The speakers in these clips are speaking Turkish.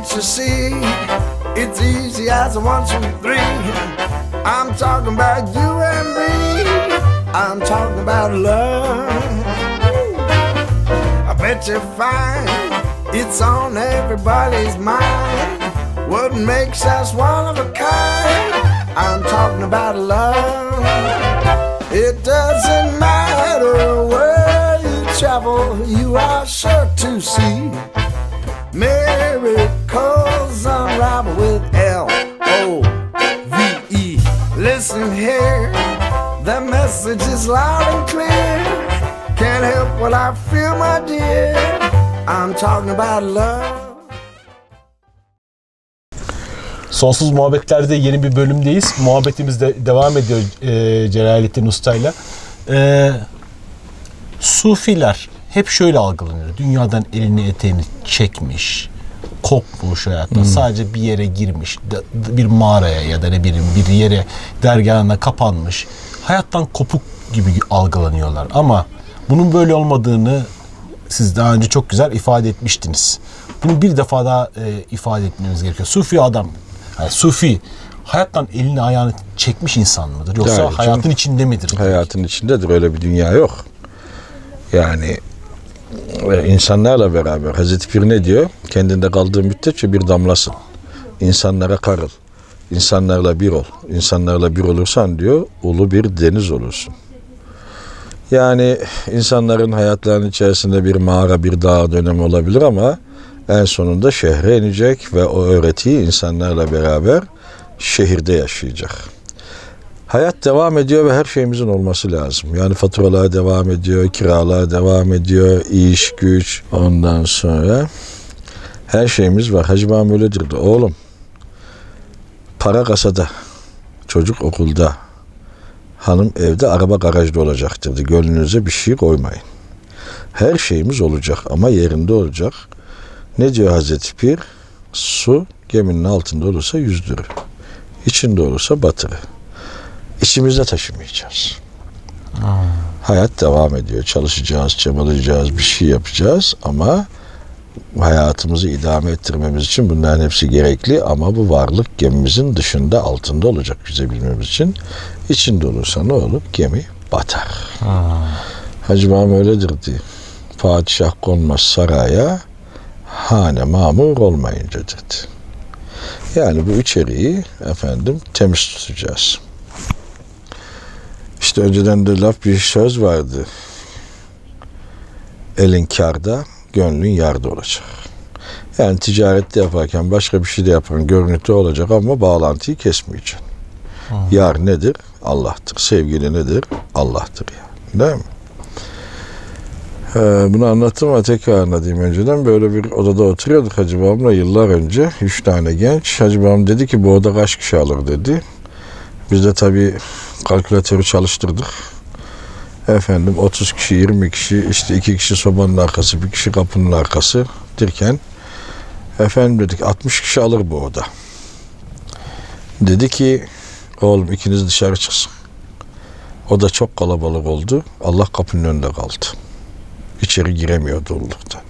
Can't you see? It's easy as a one, two, three. I'm talking about you and me. I'm talking about love. I bet you find it's on everybody's mind. What makes us one of a kind? I'm talking about love. It doesn't matter where you travel, you are sure to see miracles unravel with L O V E. Listen here, the message is loud and clear. Can't help what I feel, my dear. I'm talking about love. Sonsuz Muhabbetler'de yeni bir bölümdeyiz. Muhabbetimiz de devam ediyor e, Celalettin Usta'yla. E, Sufiler hep şöyle algılanıyor. Dünyadan elini eteğini çekmiş, kopmuş hayattan. Sadece bir yere girmiş, bir mağaraya ya da ne bileyim bir yere dergahına kapanmış. Hayattan kopuk gibi algılanıyorlar. Ama bunun böyle olmadığını siz daha önce çok güzel ifade etmiştiniz. Bunu bir defa daha e, ifade etmemiz gerekiyor. Sufi adam, yani Sufi hayattan elini ayağını çekmiş insan mıdır? Yoksa canım. hayatın içinde midir? Hayatın içindedir öyle bir dünya yok. Yani insanlarla beraber Hazreti Pir ne diyor? Kendinde kaldığı müddetçe bir damlasın. İnsanlara karıl. İnsanlarla bir ol. İnsanlarla bir olursan diyor ulu bir deniz olursun. Yani insanların hayatlarının içerisinde bir mağara, bir dağ dönemi olabilir ama en sonunda şehre inecek ve o öğretiyi insanlarla beraber şehirde yaşayacak. Hayat devam ediyor ve her şeyimizin olması lazım. Yani faturalar devam ediyor, kiralar devam ediyor, iş, güç. Ondan sonra her şeyimiz var. Hacı Mahmut öyle. Oğlum para kasada, çocuk okulda, hanım evde, araba garajda olacak dedi. Gönlünüze bir şey koymayın. Her şeyimiz olacak ama yerinde olacak. Ne diyor Hazreti Pir? Su geminin altında olursa yüzdürür. İçinde olursa batırır içimizde taşımayacağız. Hayat devam ediyor. Çalışacağız, çabalayacağız, bir şey yapacağız ama hayatımızı idame ettirmemiz için bunların hepsi gerekli ama bu varlık gemimizin dışında altında olacak yüzebilmemiz için. İçinde olursa ne olur? Gemi batar. Hacı Mahmut öyledir diye. Padişah konmaz saraya, hane mamur olmayınca dedi. Yani bu içeriği efendim temiz tutacağız. İşte önceden de laf bir söz vardı. Elin karda, gönlün yarda olacak. Yani ticarette yaparken başka bir şey de yapan görüntü olacak ama bağlantıyı kesmeyeceksin. Yar nedir? Allah'tır. Sevgili nedir? Allah'tır yani. Değil mi? Ee, bunu anlattım ama tekrar anlatayım önceden. Böyle bir odada oturuyorduk Hacı Babam'la yıllar önce. Üç tane genç. Hacı Babam dedi ki bu oda kaç kişi alır dedi. Biz de tabii kalkülatörü çalıştırdık. Efendim 30 kişi, 20 kişi, işte iki kişi sobanın arkası, bir kişi kapının arkası derken efendim dedik 60 kişi alır bu oda. Dedi ki oğlum ikiniz dışarı çıksın. O da çok kalabalık oldu. Allah kapının önünde kaldı. İçeri giremiyor doluluktan.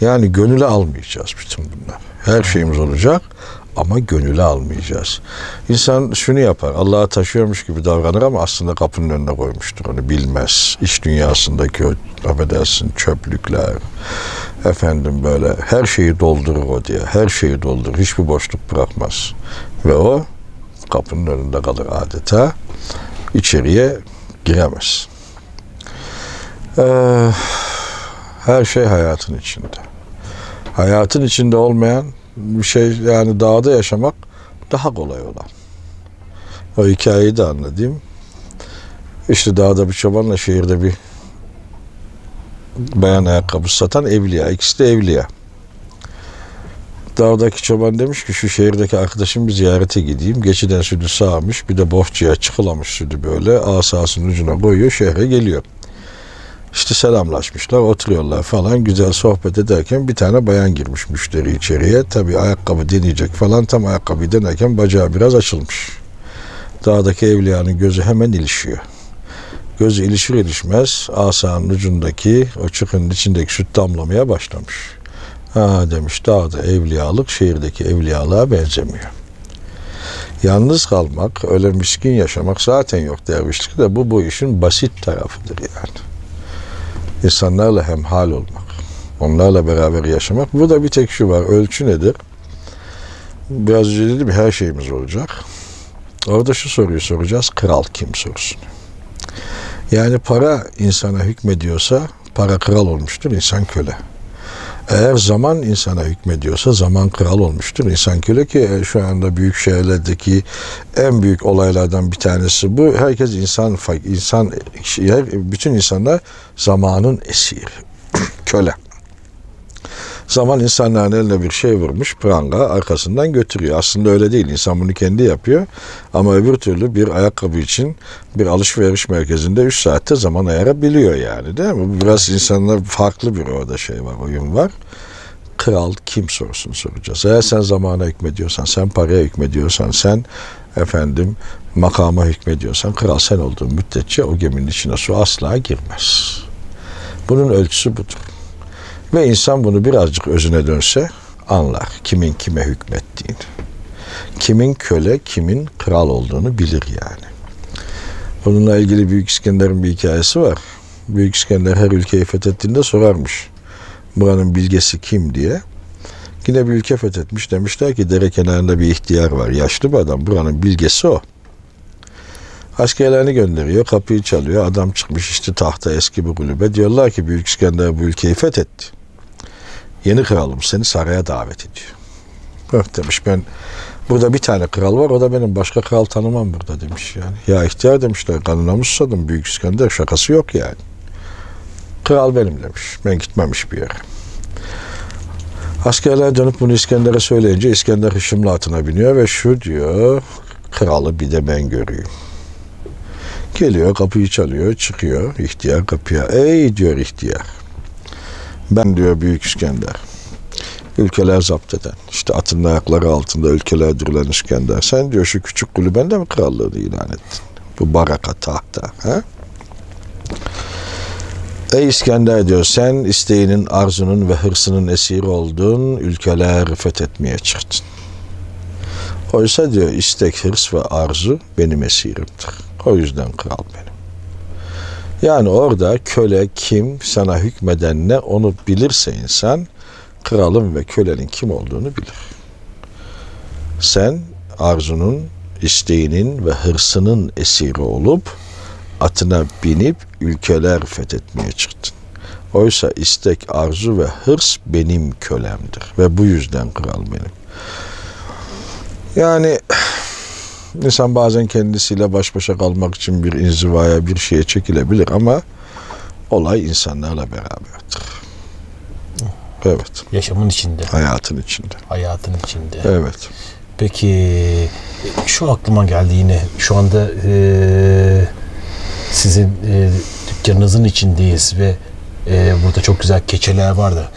Yani gönüle almayacağız bütün bunlar. Her şeyimiz olacak ama gönüle almayacağız. İnsan şunu yapar, Allah'a taşıyormuş gibi davranır ama aslında kapının önüne koymuştur. Onu bilmez. İş dünyasındaki o affedersin çöplükler, efendim böyle her şeyi doldurur o diye. Her şeyi doldurur. Hiçbir boşluk bırakmaz. Ve o kapının önünde kalır adeta. İçeriye giremez. Ee, her şey hayatın içinde. Hayatın içinde olmayan bir şey yani dağda yaşamak daha kolay olan. O hikayeyi de anlatayım. İşte dağda bir çobanla şehirde bir bayan ayakkabısı satan evliya. İkisi de evliya. Dağdaki çoban demiş ki şu şehirdeki arkadaşım bir ziyarete gideyim. Geçiden sütü sağmış bir de bohçaya çıkılamış sütü böyle asasının ucuna koyuyor şehre geliyor. İşte selamlaşmışlar, oturuyorlar falan. Güzel sohbet ederken bir tane bayan girmiş müşteri içeriye. Tabii ayakkabı deneyecek falan. Tam ayakkabıyı denerken bacağı biraz açılmış. Dağdaki evliyanın gözü hemen ilişiyor. Gözü ilişir ilişmez asanın ucundaki o çukurun içindeki süt damlamaya başlamış. Ha demiş dağda evliyalık şehirdeki evliyalığa benzemiyor. Yalnız kalmak, öyle miskin yaşamak zaten yok dervişlikte de bu bu işin basit tarafıdır yani. İnsanlarla hemhal olmak, onlarla beraber yaşamak. Burada bir tek şu var, ölçü nedir? Biraz önce dedim her şeyimiz olacak. Orada şu soruyu soracağız, kral kim sorusunu. Yani para insana hükmediyorsa para kral olmuştur, insan köle. Eğer zaman insana hükmediyorsa zaman kral olmuştur. İnsan köle ki e, şu anda büyük şehirlerdeki en büyük olaylardan bir tanesi bu. Herkes insan, insan her- bütün insanlar zamanın esiri, köle. Zaman insanların eline bir şey vurmuş, pranga arkasından götürüyor. Aslında öyle değil. İnsan bunu kendi yapıyor. Ama öbür türlü bir ayakkabı için bir alışveriş merkezinde 3 saatte zaman ayırabiliyor yani değil mi? Biraz insanlar farklı bir orada şey var, oyun var. Kral kim sorusunu soracağız. Eğer sen zamana hükmediyorsan, sen paraya hükmediyorsan, sen efendim makama hükmediyorsan, kral sen olduğun müddetçe o geminin içine su asla girmez. Bunun ölçüsü budur. Ve insan bunu birazcık özüne dönse anlar kimin kime hükmettiğini. Kimin köle, kimin kral olduğunu bilir yani. Bununla ilgili Büyük İskender'in bir hikayesi var. Büyük İskender her ülkeyi fethettiğinde sorarmış. Buranın bilgesi kim diye. Yine bir ülke fethetmiş. Demişler ki dere kenarında bir ihtiyar var. Yaşlı bir adam. Buranın bilgesi o. Askerlerini gönderiyor. Kapıyı çalıyor. Adam çıkmış işte tahta eski bir kulübe. Diyorlar ki Büyük İskender bu ülkeyi fethetti. Yeni kralım seni saraya davet ediyor. Bak demiş ben burada bir tane kral var o da benim başka kral tanımam burada demiş yani. Ya ihtiyar demişler kanına mı susadın Büyük İskender şakası yok yani. Kral benim demiş. Ben gitmemiş bir yere. Askerler dönüp bunu İskender'e söyleyince İskender hışımla atına biniyor ve şu diyor kralı bir de ben göreyim. Geliyor kapıyı çalıyor çıkıyor ihtiyar kapıya. Ey diyor ihtiyar. Ben diyor Büyük İskender. Ülkeler zapt eden, işte atının ayakları altında ülkeler dürülen İskender. Sen diyor şu küçük kulübende mi krallığını ilan ettin? Bu baraka tahta. He? Ey İskender diyor sen isteğinin, arzunun ve hırsının esiri oldun, ülkeler fethetmeye çıktın. Oysa diyor istek, hırs ve arzu benim esirimdir. O yüzden kral benim. Yani orada köle kim, sana hükmeden ne onu bilirse insan, kralın ve kölenin kim olduğunu bilir. Sen arzunun, isteğinin ve hırsının esiri olup atına binip ülkeler fethetmeye çıktın. Oysa istek, arzu ve hırs benim kölemdir ve bu yüzden kral benim. Yani insan bazen kendisiyle baş başa kalmak için bir inzivaya, bir şeye çekilebilir ama olay insanlarla beraberdir. Evet, Yaşamın içinde, hayatın içinde. hayatın içinde. Evet. Peki şu aklıma geldi yine. Şu anda e, sizin e, dükkanınızın içindeyiz ve e, burada çok güzel keçeler var da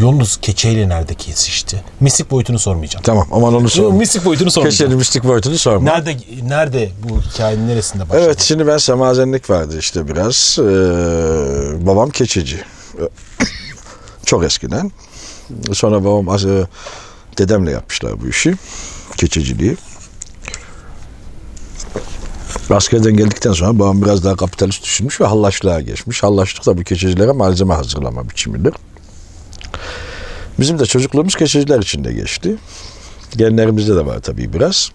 yolunuz keçeyle nerede kesişti? Mistik boyutunu sormayacağım. Tamam aman onu sorma. mistik boyutunu sormayacağım. Keşke mistik boyutunu sorma. Nerede nerede bu hikayenin neresinde başladı? Evet şimdi ben semazenlik vardı işte biraz. Ee, babam keçeci. Çok eskiden. Sonra babam e, dedemle yapmışlar bu işi. Keçeciliği. Askerden geldikten sonra babam biraz daha kapitalist düşünmüş ve hallaçlığa geçmiş. Hallaçlık da bu keçecilere malzeme hazırlama biçimidir. Bizim de çocukluğumuz keçeciler içinde geçti. Genlerimizde de var tabii biraz.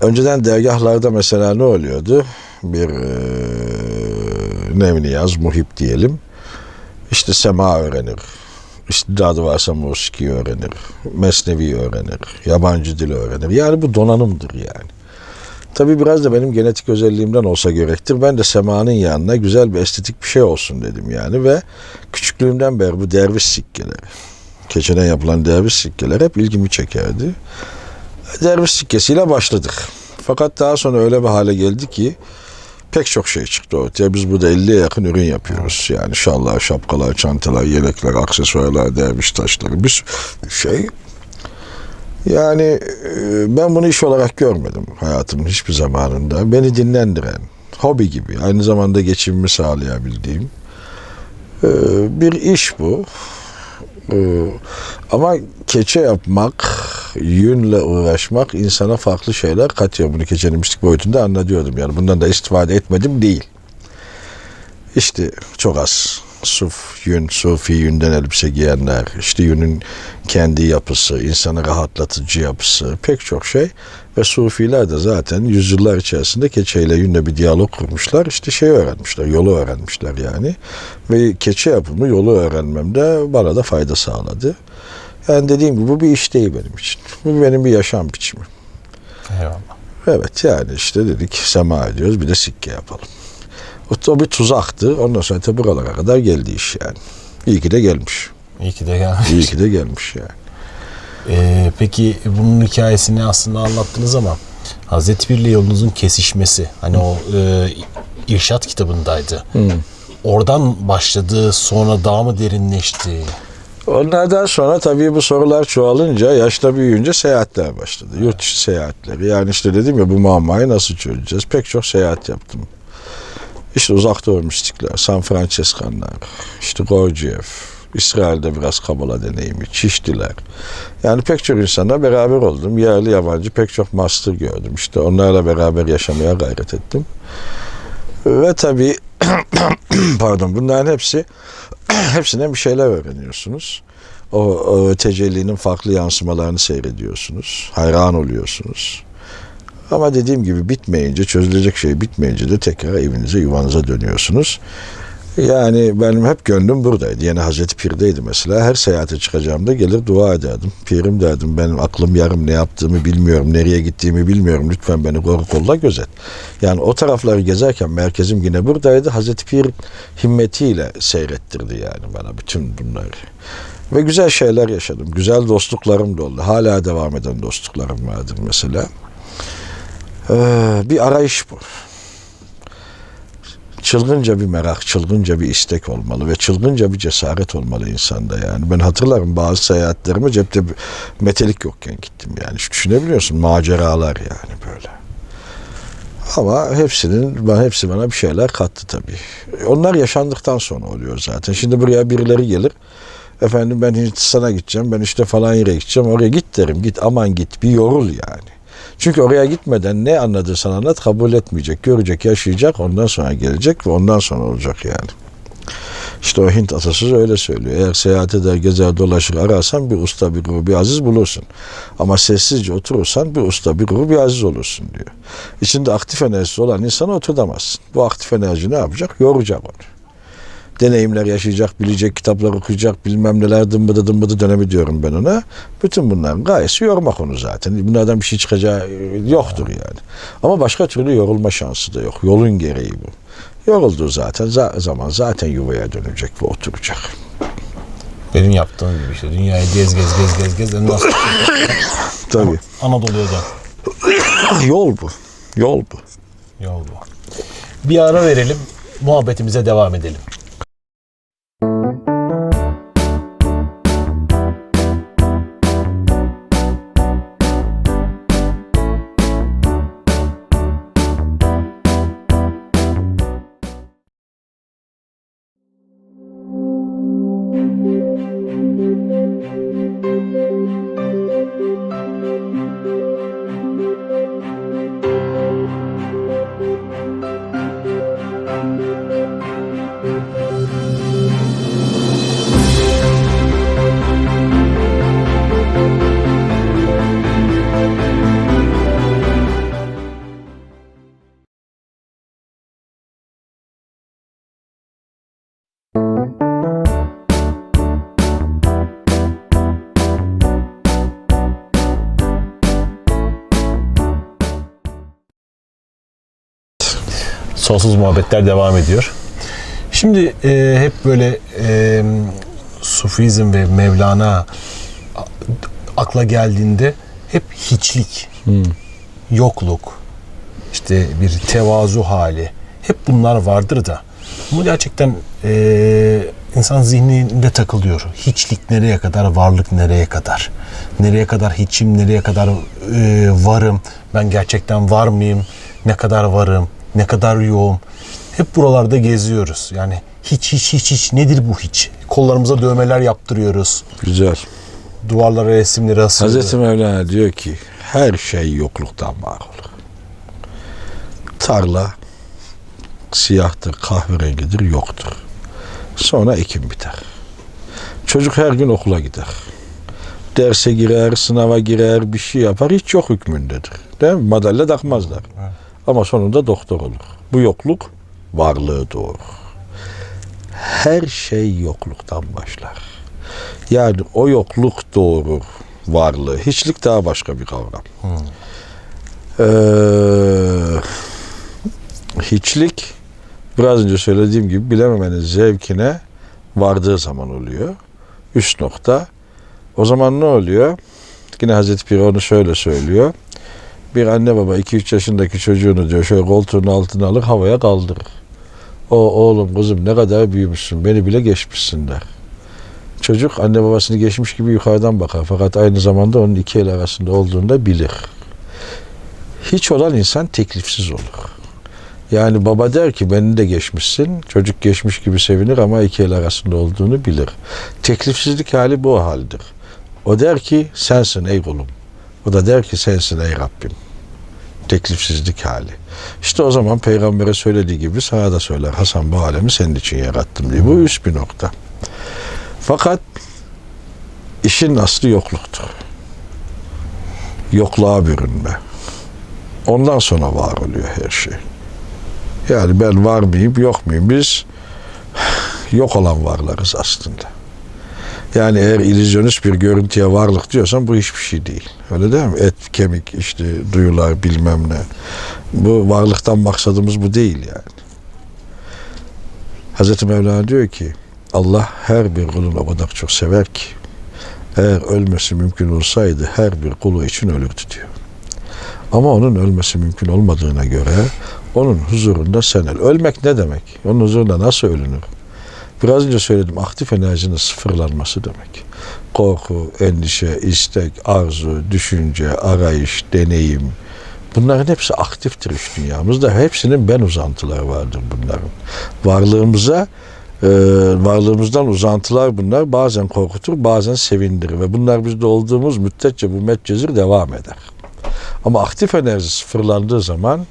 Önceden dergahlarda mesela ne oluyordu? Bir e, nevniyaz, muhip diyelim. İşte sema öğrenir. İstidadı varsa musiki öğrenir. Mesnevi öğrenir. Yabancı dil öğrenir. Yani bu donanımdır yani. Tabii biraz da benim genetik özelliğimden olsa gerektir. Ben de semanın yanına güzel bir estetik bir şey olsun dedim yani ve küçüklüğümden beri bu derviş sikkeleri, keçeden yapılan derviş sikkeler hep ilgimi çekerdi. Derviş sikkesiyle başladık. Fakat daha sonra öyle bir hale geldi ki pek çok şey çıktı ortaya. Biz burada 50'ye yakın ürün yapıyoruz. Yani şallar, şapkalar, çantalar, yelekler, aksesuarlar, derviş taşları bir şey. Yani e, ben bunu iş olarak görmedim hayatımın hiçbir zamanında. Beni dinlendiren, hobi gibi, aynı zamanda geçimimi sağlayabildiğim e, bir iş bu. Ee, ama keçe yapmak, yünle uğraşmak insana farklı şeyler katıyor. Bunu keçenin mistik boyutunda anlatıyordum. Yani bundan da istifade etmedim değil. İşte çok az suf yün, sufi yünden elbise giyenler, işte yünün kendi yapısı, insanı rahatlatıcı yapısı, pek çok şey. Ve sufiler de zaten yüzyıllar içerisinde keçeyle yünle bir diyalog kurmuşlar. İşte şey öğrenmişler, yolu öğrenmişler yani. Ve keçe yapımı yolu öğrenmemde bana da fayda sağladı. Yani dediğim gibi bu bir iş değil benim için. Bu benim bir yaşam biçimi. Eyvallah. Evet yani işte dedik sema ediyoruz bir de sikke yapalım. O, bir tuzaktı. Ondan sonra tabi buralara kadar geldi iş yani. İyi ki de gelmiş. İyi ki de gelmiş. İyi ki de gelmiş yani. Ee, peki bunun hikayesini aslında anlattınız ama Hazreti Pir'le yolunuzun kesişmesi hani o e, irşat kitabındaydı. Oradan başladı sonra daha mı derinleşti? Onlardan sonra tabii bu sorular çoğalınca, yaşta büyüyünce seyahatler başladı. Yurt dışı seyahatleri. Yani işte dedim ya bu muammayı nasıl çözeceğiz? Pek çok seyahat yaptım. İşte uzak doğu mistikler, San Franciskanlar, işte Gurdjieff, İsrail'de biraz Kabala deneyimi, Çiştiler. Yani pek çok insanla beraber oldum. Yerli yabancı pek çok master gördüm. İşte onlarla beraber yaşamaya gayret ettim. Ve tabii pardon bunların hepsi hepsinden bir şeyler öğreniyorsunuz. O, o tecellinin farklı yansımalarını seyrediyorsunuz. Hayran oluyorsunuz. Ama dediğim gibi bitmeyince, çözülecek şey bitmeyince de tekrar evinize, yuvanıza dönüyorsunuz. Yani benim hep gönlüm buradaydı. Yani Hazreti Pir'deydi mesela. Her seyahate çıkacağımda gelir dua ederdim. Pirim derdim benim aklım yarım ne yaptığımı bilmiyorum, nereye gittiğimi bilmiyorum. Lütfen beni koru kolla gözet. Yani o tarafları gezerken merkezim yine buradaydı. Hazreti Pir himmetiyle seyrettirdi yani bana bütün bunları. Ve güzel şeyler yaşadım. Güzel dostluklarım da oldu. Hala devam eden dostluklarım vardır mesela. Ee, bir arayış bu çılgınca bir merak, çılgınca bir istek olmalı ve çılgınca bir cesaret olmalı insanda yani. Ben hatırlarım bazı seyahatlerime cepte metelik yokken gittim yani. Düşünebiliyorsun maceralar yani böyle. Ama hepsinin, ben hepsi bana bir şeyler kattı tabii. Onlar yaşandıktan sonra oluyor zaten. Şimdi buraya birileri gelir. Efendim ben Hindistan'a gideceğim, ben işte falan yere gideceğim. Oraya git derim, git aman git, bir yorul yani. Çünkü oraya gitmeden ne anladıysan anlat kabul etmeyecek. Görecek, yaşayacak, ondan sonra gelecek ve ondan sonra olacak yani. İşte o Hint atasözü öyle söylüyor. Eğer seyahat eder, gezer, dolaşır, ararsan bir usta, bir guru, bir aziz bulursun. Ama sessizce oturursan bir usta, bir guru, bir aziz olursun diyor. İçinde aktif enerjisi olan insana oturtamazsın. Bu aktif enerji ne yapacak? Yoracak onu deneyimler yaşayacak, bilecek, kitaplar okuyacak, bilmem neler dımbıdı dımbıdı dönemi diyorum ben ona. Bütün bunların gayesi yormak onu zaten. Bunlardan bir şey çıkacağı yoktur yani. Ama başka türlü yorulma şansı da yok. Yolun gereği bu. Yorulduğu zaten za- zaman zaten yuvaya dönecek ve oturacak. Benim yaptığım gibi işte dünyayı gez gez gez gez gez. Ondan sonra Tabii. Anadolu'ya dön. Yol bu. Yol bu. Yol bu. Bir ara verelim. Muhabbetimize devam edelim. Sonsuz muhabbetler devam ediyor. Şimdi e, hep böyle e, Sufizm ve Mevlana akla geldiğinde hep hiçlik, yokluk, işte bir tevazu hali, hep bunlar vardır da bu gerçekten e, insan zihninde takılıyor. Hiçlik nereye kadar, varlık nereye kadar? Nereye kadar hiçim, nereye kadar e, varım? Ben gerçekten var mıyım? Ne kadar varım? Ne kadar yoğum? Hep buralarda geziyoruz. Yani hiç hiç hiç hiç nedir bu hiç? Kollarımıza dövmeler yaptırıyoruz. Güzel. Duvarlara resimleri asıyoruz. Hazreti Mevlana diyor ki her şey yokluktan olur. Tarla siyahtır, kahverengidir, yoktur. Sonra ekim biter. Çocuk her gün okula gider. Derse girer, sınava girer, bir şey yapar. Hiç yok hükmündedir. Değil mi? Madalya takmazlar. Ama sonunda doktor olur. Bu yokluk varlığı doğurur. Her şey yokluktan başlar. Yani o yokluk doğurur varlığı. Hiçlik daha başka bir kavram. Ee, hiçlik biraz önce söylediğim gibi bilememenin zevkine vardığı zaman oluyor. Üst nokta. O zaman ne oluyor? Yine Hazreti Pir onu şöyle söylüyor. Bir anne baba 2-3 yaşındaki çocuğunu diyor şöyle koltuğun altına alır havaya kaldırır. O oğlum kızım ne kadar büyümüşsün beni bile geçmişsin der. Çocuk anne babasını geçmiş gibi yukarıdan bakar. Fakat aynı zamanda onun iki el arasında olduğunu da bilir. Hiç olan insan teklifsiz olur. Yani baba der ki beni de geçmişsin. Çocuk geçmiş gibi sevinir ama iki el arasında olduğunu bilir. Teklifsizlik hali bu haldir. O der ki sensin ey kulum. O da der ki sensin ey Rabbim. Teklifsizlik hali. İşte o zaman peygambere söylediği gibi sana da söyler. Hasan bu alemi senin için yarattım diye. Bu üst bir nokta. Fakat işin aslı yokluktur. Yokluğa bürünme. Ondan sonra var oluyor her şey. Yani ben var mıyım yok muyum? Biz yok olan varlarız aslında. Yani eğer illüzyonist bir görüntüye varlık diyorsan bu hiçbir şey değil. Öyle değil mi? Et, kemik, işte duyular bilmem ne. Bu varlıktan maksadımız bu değil yani. Hazreti Mevlana diyor ki Allah her bir kulunu o kadar çok sever ki eğer ölmesi mümkün olsaydı her bir kulu için ölürdü diyor. Ama onun ölmesi mümkün olmadığına göre onun huzurunda sen öl. Ölmek ne demek? Onun huzurunda nasıl ölünür? Biraz önce söyledim aktif enerjinin sıfırlanması demek. Korku, endişe, istek, arzu, düşünce, arayış, deneyim. Bunların hepsi aktiftir iş dünyamızda. Hepsinin ben uzantıları vardır bunların. Varlığımıza e, varlığımızdan uzantılar bunlar. Bazen korkutur, bazen sevindirir. Ve bunlar bizde olduğumuz müddetçe bu metcezir devam eder. Ama aktif enerji sıfırlandığı zaman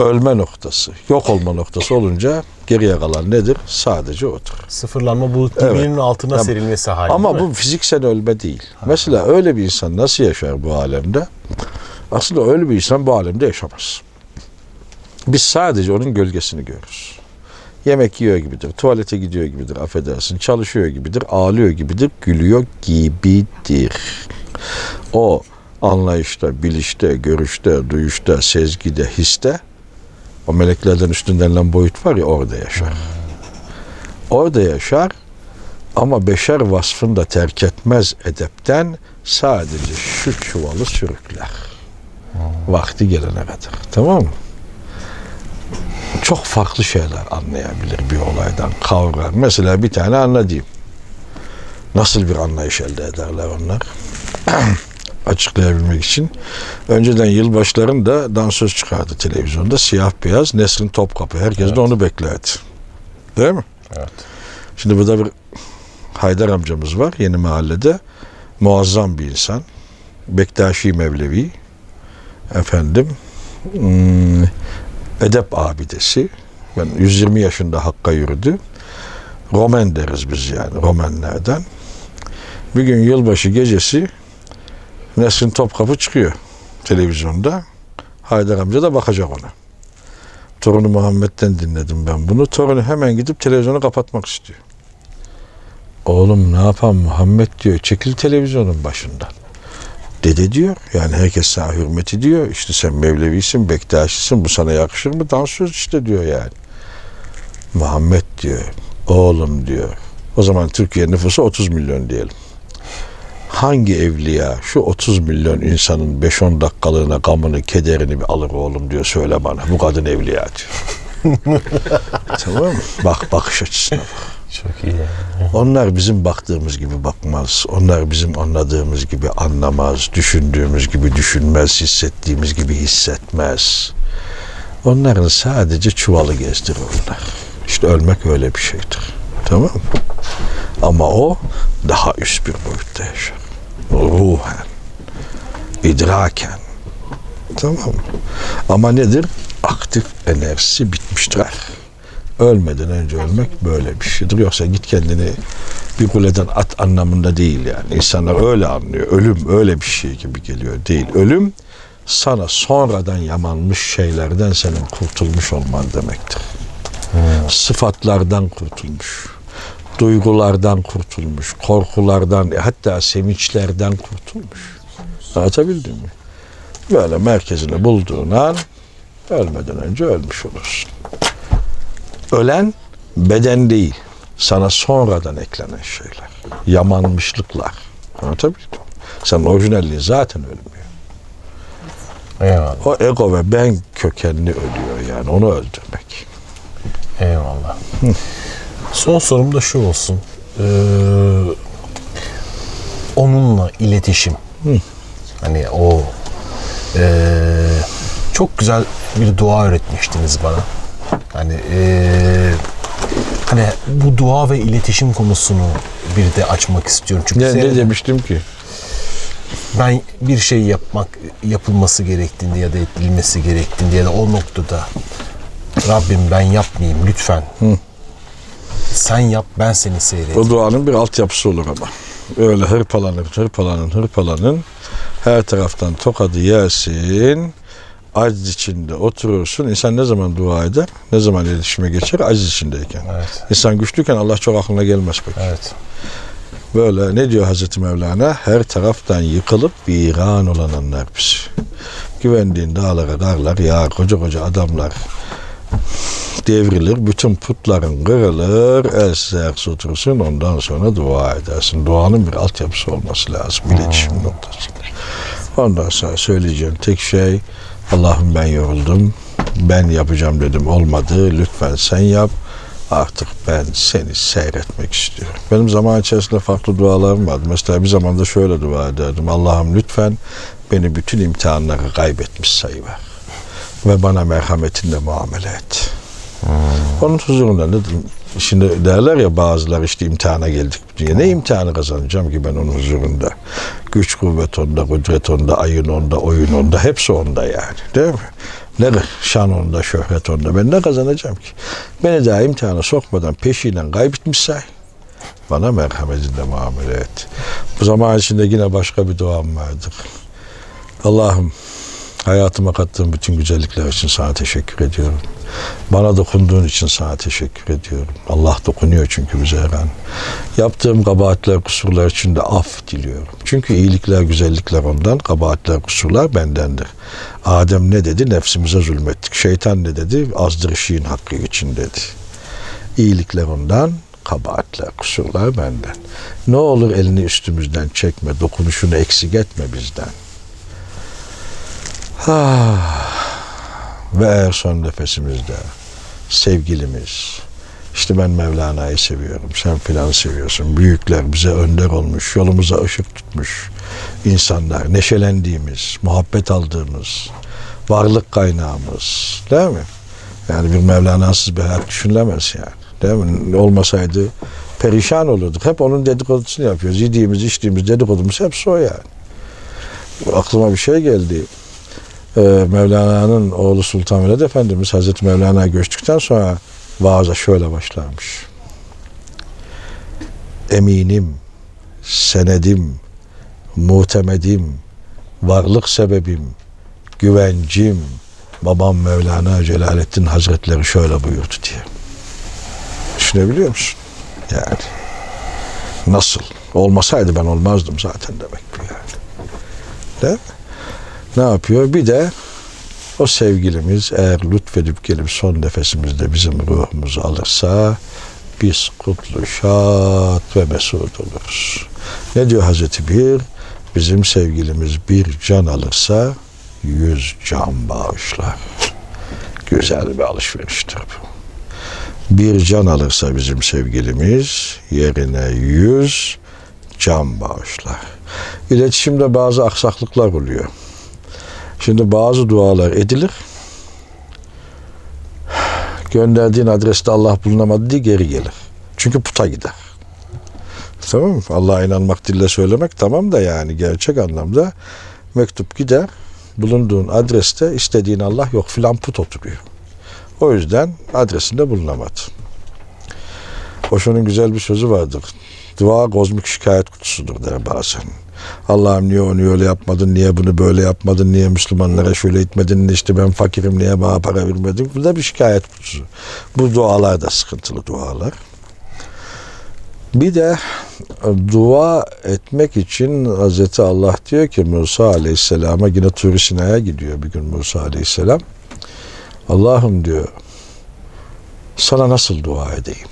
ölme noktası, yok olma noktası olunca geriye kalan nedir? Sadece odur. Sıfırlanma bulut Evet. dibinin altına Ama- serilmesi hali. Ama bu fiziksel ölme değil. Mesela öyle bir insan nasıl yaşar bu alemde? Aslında öyle bir insan bu alemde yaşamaz. Biz sadece onun gölgesini görürüz. Yemek yiyor gibidir, tuvalete gidiyor gibidir, affedersin, çalışıyor gibidir, ağlıyor gibidir, gülüyor gibidir. O anlayışta, bilişte, görüşte, duyuşta, sezgide, histe o meleklerden üstün denilen boyut var ya orada yaşar. Orada yaşar ama beşer vasfını da terk etmez edepten sadece şu çuvalı sürükler. Vakti gelene kadar. Tamam mı? Çok farklı şeyler anlayabilir bir olaydan, kavrar. Mesela bir tane anlatayım. Nasıl bir anlayış elde ederler onlar? Açıklayabilmek için. Önceden yılbaşlarında dansöz çıkardı televizyonda. Siyah beyaz Nesrin Topkapı. Herkes de onu beklerdi. Değil mi? Evet. Şimdi burada bir Haydar amcamız var yeni mahallede. Muazzam bir insan. Bektaşi Mevlevi. Efendim. hmm, edep abidesi. Ben 120 yaşında Hakk'a yürüdü. Roman deriz biz yani Romanlardan. Bir gün yılbaşı gecesi Nesrin Topkapı çıkıyor televizyonda. Haydar amca da bakacak ona. Torunu Muhammed'den dinledim ben bunu. Torunu hemen gidip televizyonu kapatmak istiyor. Oğlum ne yapan Muhammed diyor. Çekil televizyonun başından. Dede diyor. Yani herkes sana hürmet ediyor. İşte sen Mevlevisin, Bektaşisin. Bu sana yakışır mı? Dansöz işte diyor yani. Muhammed diyor. Oğlum diyor. O zaman Türkiye nüfusu 30 milyon diyelim. Hangi evliya şu 30 milyon insanın 5-10 dakikalığına gamını, kederini bir alır oğlum diyor söyle bana. Bu kadın evliya diyor. tamam mı? Bak bakış açısına bak. Çok iyi. Onlar bizim baktığımız gibi bakmaz. Onlar bizim anladığımız gibi anlamaz. Düşündüğümüz gibi düşünmez. Hissettiğimiz gibi hissetmez. Onların sadece çuvalı gezdirirler. İşte ölmek öyle bir şeydir. Tamam mı? Ama o daha üst bir boyutta yaşar. Ruhen, idraken. Tamam mı? Ama nedir? Aktif enerjisi bitmiştir. Ölmeden önce ölmek böyle bir şeydir. Yoksa git kendini bir kuleden at anlamında değil yani. İnsanlar öyle anlıyor. Ölüm öyle bir şey gibi geliyor değil. Ölüm sana sonradan yamanmış şeylerden senin kurtulmuş olman demektir. Sıfatlardan kurtulmuş. Duygulardan kurtulmuş. Korkulardan hatta sevinçlerden kurtulmuş. Anlatabildim mi? Böyle merkezini bulduğun an ölmeden önce ölmüş olursun. Ölen beden değil. Sana sonradan eklenen şeyler. Yamanmışlıklar. Anlatabildim mi? Senin orijinalliğin zaten ölmüyor. Eyvallah. O ego ve ben kökenli ölüyor yani onu öldürmek. Eyvallah. Son sorum da şu olsun. Ee, onunla iletişim. Hani o ee, çok güzel bir dua öğretmiştiniz bana. Hani ee, hani bu dua ve iletişim konusunu bir de açmak istiyorum. Çünkü Ne, ne demiştim ki? ben bir şey yapmak yapılması gerektiğinde ya da edilmesi gerektiğinde ya da o noktada Rabbim ben yapmayayım lütfen. Sen yap ben seni seyredeyim. O duanın bir altyapısı olur ama. Öyle hırpalanır, hırpalanın, hırpalanın. Her taraftan tokadı yersin. Aciz içinde oturursun. İnsan ne zaman dua eder? Ne zaman iletişime geçer? Aciz içindeyken. Evet. İnsan güçlüyken Allah çok aklına gelmez pek. Evet. Böyle ne diyor Hazreti Mevlana? Her taraftan yıkılıp viran olananlar biz. Güvendiğin dağlara karlar ya koca koca adamlar devrilir. Bütün putların kırılır. Elsiz oturursun. Ondan sonra dua edersin. Duanın bir altyapısı olması lazım. iletişim noktası. Ondan sonra söyleyeceğim tek şey Allah'ım ben yoruldum. Ben yapacağım dedim olmadı. Lütfen sen yap. Artık ben seni seyretmek istiyorum. Benim zaman içerisinde farklı dualarım vardı. Mesela bir zamanda şöyle dua ederdim. Allah'ım lütfen beni bütün imtihanları kaybetmiş sayıver. Ve bana merhametinle muamele et. Onun huzurunda ne? Şimdi derler ya bazılar işte imtihana geldik diye. Ne imtihanı kazanacağım ki ben onun huzurunda? Güç kuvvet onda, kudret onda, ayın onda, oyun onda. Hepsi onda yani. Değil mi? Ne şan onda, şöhret onda. Ben ne kazanacağım ki? Beni daha imtihana sokmadan peşiyle kaybetmiş say. Bana merhametinle muamele et. Bu zaman içinde yine başka bir duam vardır. Allah'ım hayatıma kattığın bütün güzellikler için sana teşekkür ediyorum. Bana dokunduğun için sana teşekkür ediyorum. Allah dokunuyor çünkü bize an. Yaptığım kabahatler, kusurlar için de af diliyorum. Çünkü iyilikler, güzellikler ondan, kabahatler, kusurlar bendendir. Adem ne dedi? Nefsimize zulmettik. Şeytan ne dedi? Azdırışın hakkı için dedi. İyilikler ondan, kabahatler, kusurlar benden. Ne olur elini üstümüzden çekme, dokunuşunu eksik etme bizden. Ah. Ve eğer son nefesimizde sevgilimiz, işte ben Mevlana'yı seviyorum, sen filan seviyorsun, büyükler bize önder olmuş, yolumuza ışık tutmuş insanlar, neşelendiğimiz, muhabbet aldığımız, varlık kaynağımız, değil mi? Yani bir Mevlana'sız bir hayat düşünülemez yani. Değil mi? Olmasaydı perişan olurduk. Hep onun dedikodusunu yapıyoruz. Yediğimiz, içtiğimiz dedikodumuz hepsi o yani. Aklıma bir şey geldi. Ee, Mevlana'nın oğlu Sultan Veled Efendimiz Hazreti Mevlana göçtükten sonra vaaza şöyle başlarmış. Eminim, senedim, muhtemedim, varlık sebebim, güvencim, babam Mevlana Celaleddin Hazretleri şöyle buyurdu diye. Düşünebiliyor musun? Yani nasıl? Olmasaydı ben olmazdım zaten demek bu yani. Değil mi? Ne yapıyor? Bir de o sevgilimiz eğer lütfedip gelip son nefesimizde bizim ruhumuzu alırsa biz kutlu, şad ve mesut oluruz. Ne diyor Hazreti Bir? Bizim sevgilimiz bir can alırsa yüz can bağışlar. Güzel bir alışveriştir bu. Bir can alırsa bizim sevgilimiz yerine yüz can bağışlar. İletişimde bazı aksaklıklar oluyor. Şimdi bazı dualar edilir. Gönderdiğin adreste Allah bulunamadı diye geri gelir. Çünkü puta gider. Tamam mı? Allah'a inanmak dille söylemek tamam da yani gerçek anlamda mektup gider. Bulunduğun adreste istediğin Allah yok filan put oturuyor. O yüzden adresinde bulunamadı. Osho'nun güzel bir sözü vardır. Dua kozmik şikayet kutusudur der bazen. Allah'ım niye onu öyle yapmadın, niye bunu böyle yapmadın, niye Müslümanlara şöyle etmedin, işte ben fakirim, niye bana para vermedin? Bu da bir şikayet kutusu. Bu dualar da sıkıntılı dualar. Bir de e, dua etmek için Hazreti Allah diyor ki Musa Aleyhisselam'a yine Tur Sina'ya gidiyor bir gün Musa Aleyhisselam. Allah'ım diyor sana nasıl dua edeyim?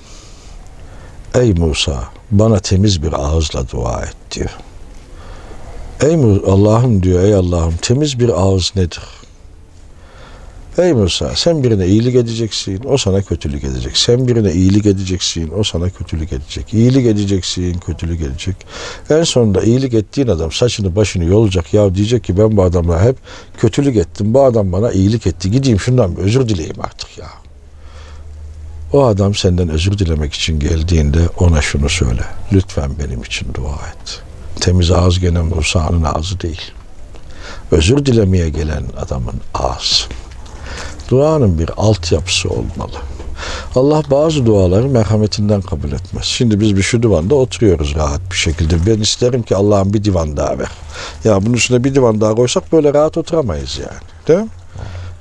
Ey Musa bana temiz bir ağızla dua et diyor. Ey Allah'ım diyor ey Allah'ım temiz bir ağız nedir? Ey Musa sen birine iyilik edeceksin o sana kötülük edecek. Sen birine iyilik edeceksin o sana kötülük edecek. İyilik edeceksin kötülük edecek. En sonunda iyilik ettiğin adam saçını başını yolacak ya diyecek ki ben bu adamla hep kötülük ettim. Bu adam bana iyilik etti. Gideyim şundan bir özür dileyeyim artık ya. O adam senden özür dilemek için geldiğinde ona şunu söyle. Lütfen benim için dua et. Temiz ağız gene Musa'nın ağzı değil. Özür dilemeye gelen adamın ağzı. Duanın bir altyapısı olmalı. Allah bazı duaları merhametinden kabul etmez. Şimdi biz bir şu divanda oturuyoruz rahat bir şekilde. Ben isterim ki Allah'ım bir divan daha ver. Ya bunun üstüne bir divan daha koysak böyle rahat oturamayız yani. Değil mi?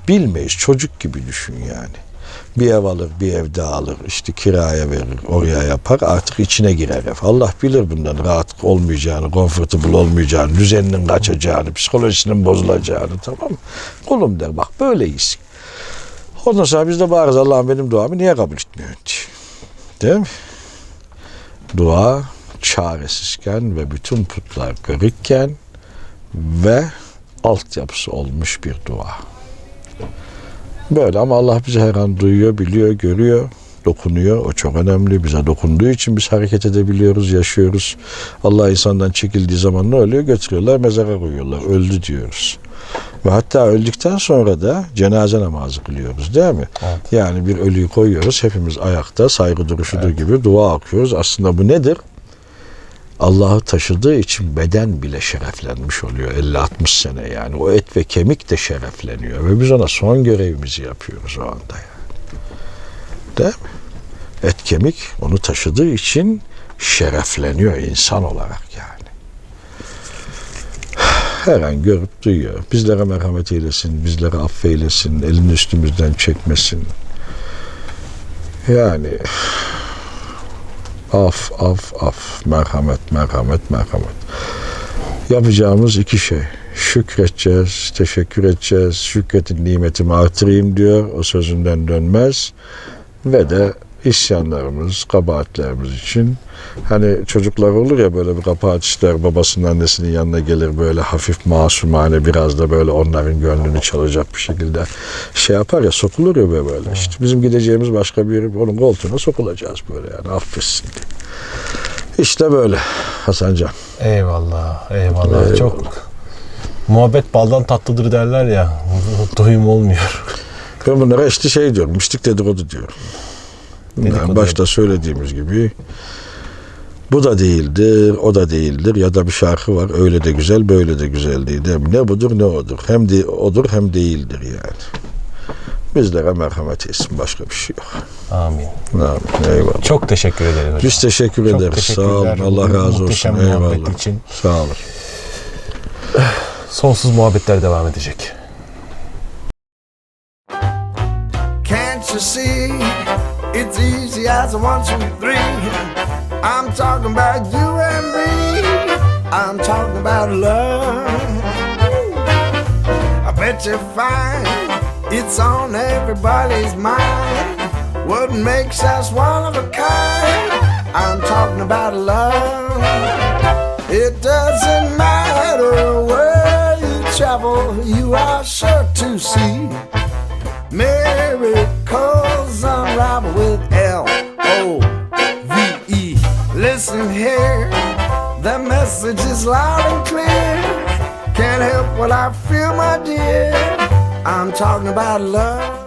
Bilmeyiz. Çocuk gibi düşün yani. Bir ev alır, bir ev daha alır. işte kiraya verir, oraya yapar. Artık içine girer ev. Allah bilir bundan rahat olmayacağını, comfortable olmayacağını, düzeninin kaçacağını, psikolojisinin bozulacağını tamam mı? Kulum der bak böyleyiz. Ondan sonra biz de bağırırız Allah'ım benim duamı niye kabul etmiyor. Değil mi? Dua çaresizken ve bütün putlar kırıkken ve altyapısı olmuş bir dua. Böyle ama Allah bizi her an duyuyor, biliyor, görüyor, dokunuyor. O çok önemli. Bize dokunduğu için biz hareket edebiliyoruz, yaşıyoruz. Allah insandan çekildiği zaman ne oluyor? Götürüyorlar, mezara koyuyorlar. Öldü diyoruz. Ve hatta öldükten sonra da cenaze namazı kılıyoruz değil mi? Evet. Yani bir ölüyü koyuyoruz. Hepimiz ayakta saygı duruşudur gibi dua okuyoruz. Aslında bu nedir? Allah'ı taşıdığı için beden bile şereflenmiş oluyor 50-60 sene yani. O et ve kemik de şerefleniyor ve biz ona son görevimizi yapıyoruz o anda yani. Değil mi? Et kemik onu taşıdığı için şerefleniyor insan olarak yani. Her an görüp duyuyor. Bizlere merhamet eylesin, bizlere affeylesin, elini üstümüzden çekmesin. Yani Af, af, af. Merhamet, merhamet, merhamet. Yapacağımız iki şey. Şükredeceğiz, teşekkür edeceğiz. Şükretin nimetimi artırayım diyor. O sözünden dönmez. Ve de isyanlarımız, kabahatlerimiz için hani çocuklar olur ya böyle bir kapağı ister babasının annesinin yanına gelir böyle hafif masumane biraz da böyle onların gönlünü çalacak bir şekilde şey yapar ya sokulur ya böyle, böyle. işte bizim gideceğimiz başka bir yer onun koltuğuna sokulacağız böyle yani affetsin diye. İşte böyle Hasancan. Eyvallah, eyvallah. Çok muhabbet baldan tatlıdır derler ya. Doyum olmuyor. Ben bunlara işte şey diyorum, mistik dedikodu diyorum. Yani başta söylediğimiz gibi bu da değildir, o da değildir ya da bir şarkı var öyle de güzel, böyle de güzel değil. mi? Ne budur ne odur. Hem de odur hem değildir yani. Bizlere merhamet etsin başka bir şey yok. Amin. Amin. Eyvallah. Çok teşekkür ederiz hocam. Biz teşekkür Çok ederiz. Sağ olun. Allah razı olsun. Eyvallah. için. Sağ olun. Sonsuz muhabbetler devam edecek. A one, two, three. I'm talking about you and me. I'm talking about love. I bet you find it's on everybody's mind. What makes us one of a kind? I'm talking about love. It doesn't matter where you travel, you are sure to see miracles unravel with L O V E. Listen here, the message is loud and clear. Can't help what I feel, my dear. I'm talking about love.